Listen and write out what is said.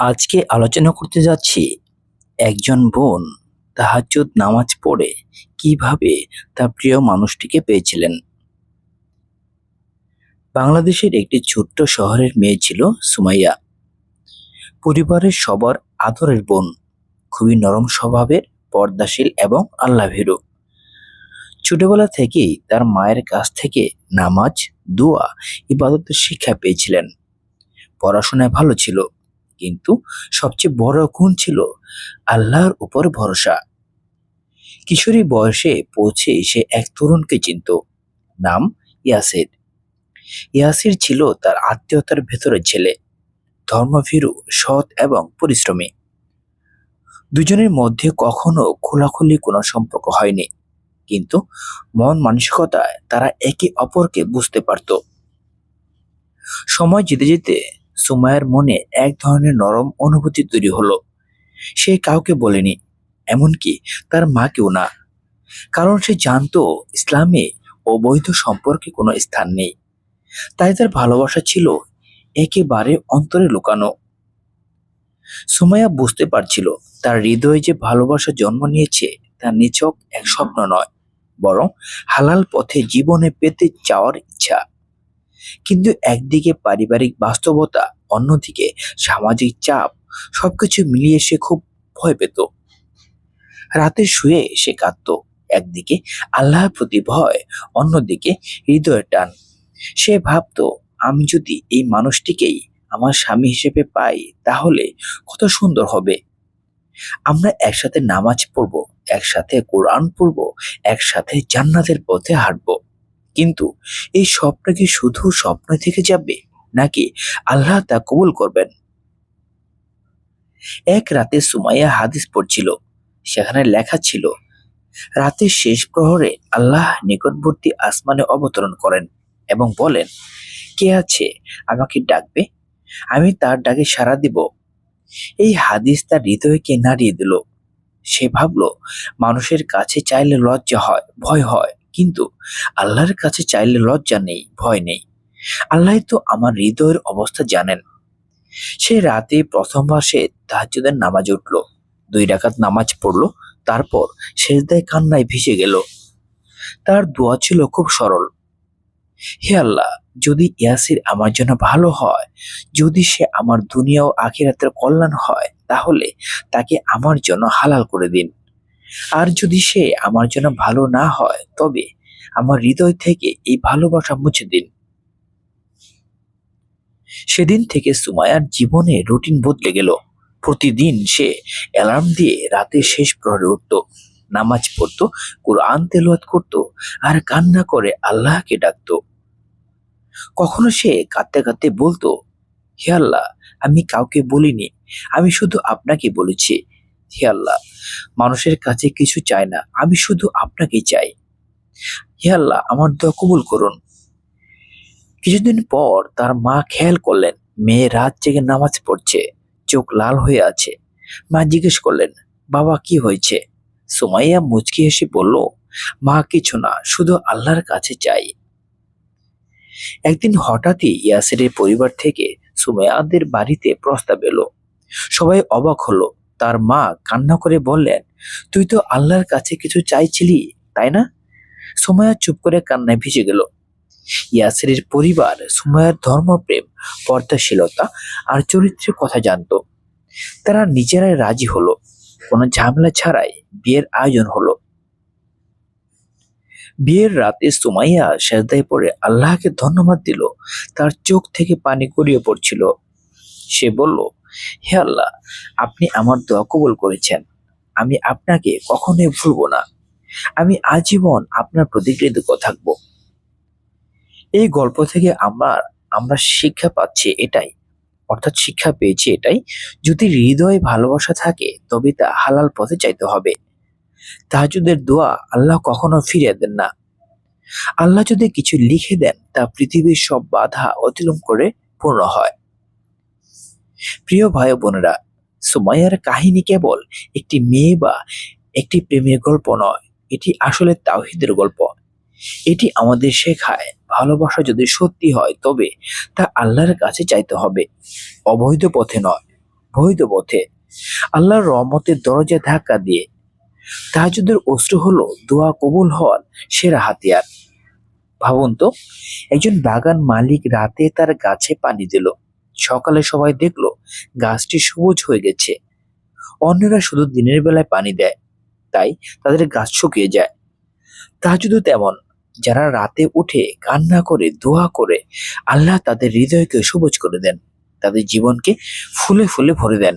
আজকে আলোচনা করতে যাচ্ছি একজন বোন তাহাজ্জুদ নামাজ পড়ে কীভাবে তার প্রিয় মানুষটিকে পেয়েছিলেন। বাংলাদেশের একটি ছোট্ট শহরের মেয়ে ছিল সুমাইয়া। পরিবারের সবার আদরের বোন, খুবই নরম স্বভাবের, পর্দাশীল এবং আল্লাভীরু। ছোটবেলা থেকেই তার মায়ের কাছ থেকে নামাজ, দোয়া, ইবাদতের শিক্ষা পেয়েছিলেন। পড়াশোনায় ভালো ছিল। কিন্তু সবচেয়ে বড় গুণ ছিল আল্লাহর উপর ভরসা। কিশোরী বয়সে পৌঁছে সে এক তরুণকে চিনত, নাম ইয়াসির। ইয়াসির ছিল তার আত্মীয়তার ভেতরের ছেলে, ধর্মভীরু, সৎ এবং পরিশ্রমী। দুজনের মধ্যে কখনো খোলাখুলি কোনো সম্পর্ক হয়নি, কিন্তু মন মানসিকতায় তারা একে অপরকে বুঝতে পারত। সময় যেতে যেতে সুমায়ের মনে এক ধরনের নরম অনুভূতি তৈরি হলো। সে কাউকে বলেনি, এমনকি তার মাকেও না। কারণ সে জানতো ইসলামে অবৈধ সম্পর্কে কোনো স্থান নেই। তাই তার ভালোবাসা ছিল একেবারে অন্তরে লুকানো। সুমাইয়া বুঝতে পারছিল তার হৃদয়ে যে ভালোবাসা জন্ম নিয়েছে তা নিছক এক স্বপ্ন নয়, বরং হালাল পথে জীবনে পেতে চাওয়ার ইচ্ছা। কিন্তু একদিকে পারিবারিক বাস্তবতা, অন্যদিকে সামাজিক চাপ, সবকিছু মিলিয়ে সে খুব ভয় পেত। রাতে শুয়ে সে কাঁদত। একদিকে আল্লাহর প্রতি ভয়, অন্যদিকে হৃদয়ের টান। সে ভাবতো, আমি যদি এই মানুষটিকেই আমার স্বামী হিসেবে পাই, তাহলে কত সুন্দর হবে। আমরা একসাথে নামাজ পড়ব, একসাথে কোরআন পড়ব, একসাথে জান্নাতের পথে হাঁটব। কিন্তু এই স্বপ্ন কি শুধু স্বপ্ন থেকে যাবে, নাকি আল্লাহ তা কবুল করবেন? এক রাতে সুমাইয়া হাদিস পড়ছিল, সেখানে লেখা ছিল রাতের শেষ প্রহরে আল্লাহ নিকটবর্তী আসমানে অবতরণ করেন এবং বলেন, কে আছে আমাকে ডাকবে? আমি তার ডাকে সাড়া দিব। এই হাদিস তার হৃদয়কে নাড়িয়ে দিল। সে ভাবলো, মানুষের কাছে চাইলে লজ্জা হয়, ভয় হয়। কিন্তু আল্লাহর কাছে চাইলে লজ্জা নেই, ভয় নেই। আল্লাহ তো আমার হৃদয়ের অবস্থা জানেন। সে রাতে প্রথমবার সে তাহাজুদের নামাজ উঠল, দুই ডাকাত নামাজ পড়ল, তারপর শেষদায় কান্নায় ভিজে গেল। তার দোয়া ছিল খুব সরল। হে আল্লাহ, যদি ইয়াসির আমার জন্য ভালো হয়, যদি সে আমার দুনিয়া ও আখিরাতের কল্যাণ হয়, তাহলে তাকে আমার জন্য হালাল করে দিন। আর যদি সে আমার জন্য ভালো না হয়, তবে আমার হৃদয় থেকে এই ভালোবাসা মুছে দিন। সেদিন থেকে সুমায়ার জীবনে রুটিন বদলে গেল। প্রতিদিন সে অ্যালার্ম দিয়ে রাতে শেষ প্রহরে উঠত, নামাজ পড়তো, কোরআন তেলাওয়াত করত আর কান্না করে আল্লাহকে ডাকতো। কখনো সে কাঁদতে কাঁদতে বলতো, হে আল্লাহ, আমি কাউকে বলিনি, আমি শুধু আপনাকে বলেছি হে আল্লাহ, মানুষের কাছে কিছু চাই না, আমি শুধু আপনাকে চাই। হে আল্লাহ, আমার দোয়া কবুল করুন। কিছুদিন পর তার মা খেয়াল করলেন, মেয়ে রাত জেগে নামাজ পড়ছে, চোখ লাল হয়ে আছে। মা জিজ্ঞেস করলেন, বাবা, কি হয়েছে? সুমাইয়া মুচকি হেসে বলল, মা, কিছু না, শুধু আল্লাহর কাছে চাই। একদিন হঠাৎই ইয়াসিরের পরিবার থেকে সুমাইয়াদের বাড়িতে প্রস্তাব এলো। সবাই অবাক হলো তার মা কান্না করে বললেন, তুই তো আল্লাহর কাছে কিছু চাইছিলি, তাই না? সুমাইয়া চুপ করে কান্নায় ভিজে গেল। ইয়াসিরের পরিবার, সুমাইয়ার ধর্মপ্রেম, পর্দাশীলতা আর চরিত্রের কথা জানতো। তারা নিজেরাই রাজি হলো, কোনো ঝামেলা ছাড়াই বিয়ের আয়োজন হলো। বিয়ের রাতে সুমাইয়া সেজদায় পড়ে আল্লাহকে ধন্যবাদ দিল, তার চোখ থেকে পানি গড়িয়ে পড়ছিল। সে বলল হে আল্লাহ, আপনি আমার দোয়া কবুল করেছেন। আমি আপনাকে কখনোই ভুলবো না। আমি আজীবন আপনার প্রতি কৃতজ্ঞ থাকব। এই গল্প থেকে আমরা আমরা শিক্ষা পাচ্ছি এটাই। অর্থাৎ শিক্ষা পেয়েছি এটাই, যদি হৃদয়ে ভালোবাসা থাকে, তবে তা হালাল পথে চাইতে হবে। তাহাজুদের দোয়া আল্লাহ কখনো ফিরিয়ে দেন না। আল্লাহ যদি কিছু লিখে দেন, তা পৃথিবীর সব বাধা অতিলম করে পূর্ণ হয়। প্রিয় ভাই বোনেরা, সুমাইয়ার কাহিনী কেবল একটি মেয়ে বা একটি প্রেমের গল্প নয়, এটি আসলে তাওহিদের গল্প। এটি আমাদের শেখায় ভালোবাসা যদি সত্যি হয়, তবে তা আল্লাহর কাছে চাইতে হবে। অবৈধ পথে নয়, বৈধ পথে। আল্লাহর রহমতের দরজা ধাক্কা দিয়ে তাহাজুদের অস্ত্র হলো, দোয়া কবুল হওয়ার সেরা হাতিয়ার। ভাবুন তো, একজন বাগান মালিক রাতে তার গাছে পানি দিল। সকালে সবাই দেখল গাছটি সবুজ হয়ে গেছে। অন্যরা শুধু দিনের বেলায় পানি দেয়, তাই তাদের গাছ শুকিয়ে যায়। তা শুধু তেমন, যারা রাতে উঠে কান্না করে, দোয়া করে, আল্লাহ তাদের হৃদয়কে সবুজ করে দেন, তাদের জীবনকে ফুলে ফুলে ভরে দেন।